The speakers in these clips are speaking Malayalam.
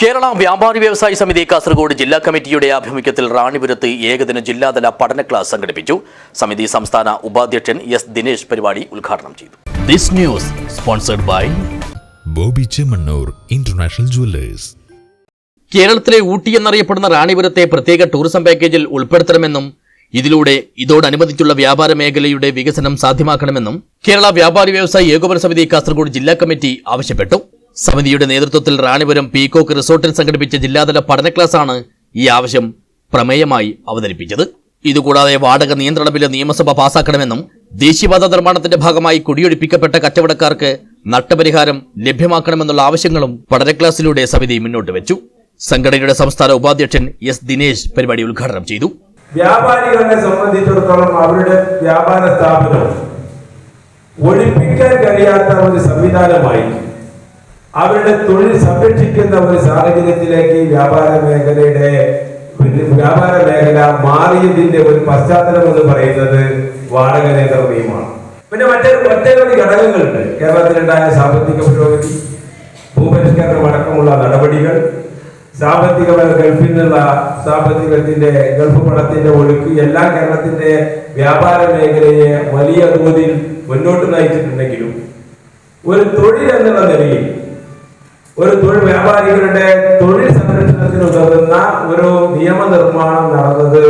കേരള വ്യാപാരി വ്യവസായി സമിതി കാസർഗോഡ് ജില്ലാ കമ്മിറ്റിയുടെ ആഭിമുഖ്യത്തിൽ റാണിപുരത്ത് ഏകദിന ജില്ലാതല പഠന ക്ലാസ് സംഘടിപ്പിച്ചു. സമിതി സംസ്ഥാന ഉപാധ്യക്ഷൻ എസ് ദിനേശ് പരിപാടി ഉദ്ഘാടനം ചെയ്തു. This news sponsored by Boby Chemmanur international jewellers. കേരളത്തിലെ ഊട്ടി എന്നറിയപ്പെടുന്ന റാണിപുരത്തെ പ്രത്യേക ടൂറിസം പാക്കേജിൽ ഉൾപ്പെടുത്തണമെന്നും ഇതിലൂടെ ഇതോടനുബന്ധിച്ചുള്ള വ്യാപാര മേഖലയുടെ വികസനം സാധ്യമാക്കണമെന്നും കേരള വ്യാപാരി വ്യവസായി ഏകോപന സമിതി കാസർഗോഡ് ജില്ലാ കമ്മിറ്റി ആവശ്യപ്പെട്ടു. സമിതിയുടെ നേതൃത്വത്തിൽ റാണിപുരം പീകോക്ക് റിസോർട്ടിൽ സംഘടിപ്പിച്ച ജില്ലാതല പഠന ക്ലാസ്സാണ് ഈ ആവശ്യം പ്രമേയമായി അവതരിപ്പിച്ചത്. ഇതുകൂടാതെ വാടക നിയന്ത്രണ ബില്ല് നിയമസഭ പാസാക്കണമെന്നും ദേശീയപാത നിർമ്മാണത്തിന്റെ ഭാഗമായി കുടിയൊഴിപ്പിക്കപ്പെട്ട കച്ചവടക്കാർക്ക് നഷ്ടപരിഹാരം ലഭ്യമാക്കണമെന്നുള്ള ആവശ്യങ്ങളും പഠന ക്ലാസ്സിലൂടെ സമിതി മുന്നോട്ട് വെച്ചു. സംഘടനയുടെ സംസ്ഥാന ഉപാധ്യക്ഷൻ എസ് ദിനേശ് പരിപാടി ഉദ്ഘാടനം ചെയ്തു. വ്യാപാരികളെ സംബന്ധിച്ചിടത്തോളം അവരുടെ വ്യാപാര സ്ഥാപനം ഒഴിപ്പിക്കാൻ കഴിയാത്ത ഒരു സംവിധാനമായി അവരുടെ തൊഴിൽ സംരക്ഷിക്കുന്ന ഒരു സാഹചര്യത്തിലേക്ക് വ്യാപാര മേഖലയുടെ വ്യാപാര മേഖല മാറിയതിന്റെ ഒരു പശ്ചാത്തലം എന്ന് പറയുന്നത് വാടക നേതൃ നിയമമാണ്. പിന്നെ മറ്റൊരു ഒട്ടേറെ ഘടകങ്ങളുണ്ട്. കേരളത്തിലുണ്ടായ സാമ്പത്തിക പുരോഗതി ഭൂപരിഷ്കരണം അടക്കമുള്ള നടപടികൾ സാമ്പത്തിക ഗൾഫിൽ നിന്നുള്ള സാമ്പത്തികത്തിന്റെ ഗൾഫ് പണത്തിന്റെ ഒഴുക്ക് എല്ലാം കേരളത്തിന്റെ വ്യാപാര മേഖലയെ വലിയ തോതിൽ മുന്നോട്ട് നയിച്ചിട്ടുണ്ടെങ്കിലും ഒരു തൊഴിൽ എന്നുള്ള നിലയിൽ ഒരു തൊഴിൽ വ്യാപാരികളുടെ തൊഴിൽ സംരക്ഷണത്തിന് ഉതകുന്ന ഒരു നിയമനിർമ്മാണം നടന്നത്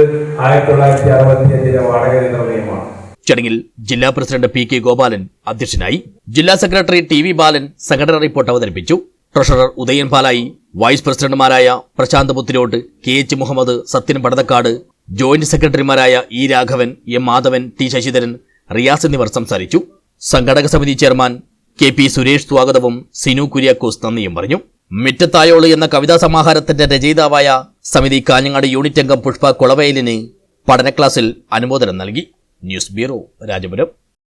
ആയിരത്തി തൊള്ളായിരത്തി അറുപത്തി അഞ്ചിലെ വാടക നിർണയമാണ് ചടങ്ങിൽ ജില്ലാ പ്രസിഡന്റ് പി കെ ഗോപാലൻ അധ്യക്ഷനായി ജില്ലാ സെക്രട്ടറി ടി വി ബാലൻ സംഘടന റിപ്പോർട്ട് അവതരിപ്പിച്ചു. ട്രഷറർ ഉദയൻ പാലായി വൈസ് പ്രസിഡന്റുമാരായ Prashanth Puthilottu K H Muhammad Sathyan Padathakkad joint സെക്രട്ടറിമാരായ E Raghavan M Madhavan T Sasidharan Riyas എന്നിവർ സംസാരിച്ചു. സംഘടക സമിതി ചെയർമാൻ കെ പി സുരേഷ് സ്വാഗതവും സിനു കുര്യാക്കോസ് നന്ദിയും പറഞ്ഞു. മിറ്റത്തായോൾ എന്ന കവിതാ സമാഹാരത്തിന്റെ രചയിതാവായ സമിതി കാഞ്ഞങ്ങാട് യൂണിറ്റ് അംഗം പുഷ്പ കൊളവയലിന് പഠന ക്ലാസ്സിൽ അനുമോദനം നൽകി. News bureau Rajapuram.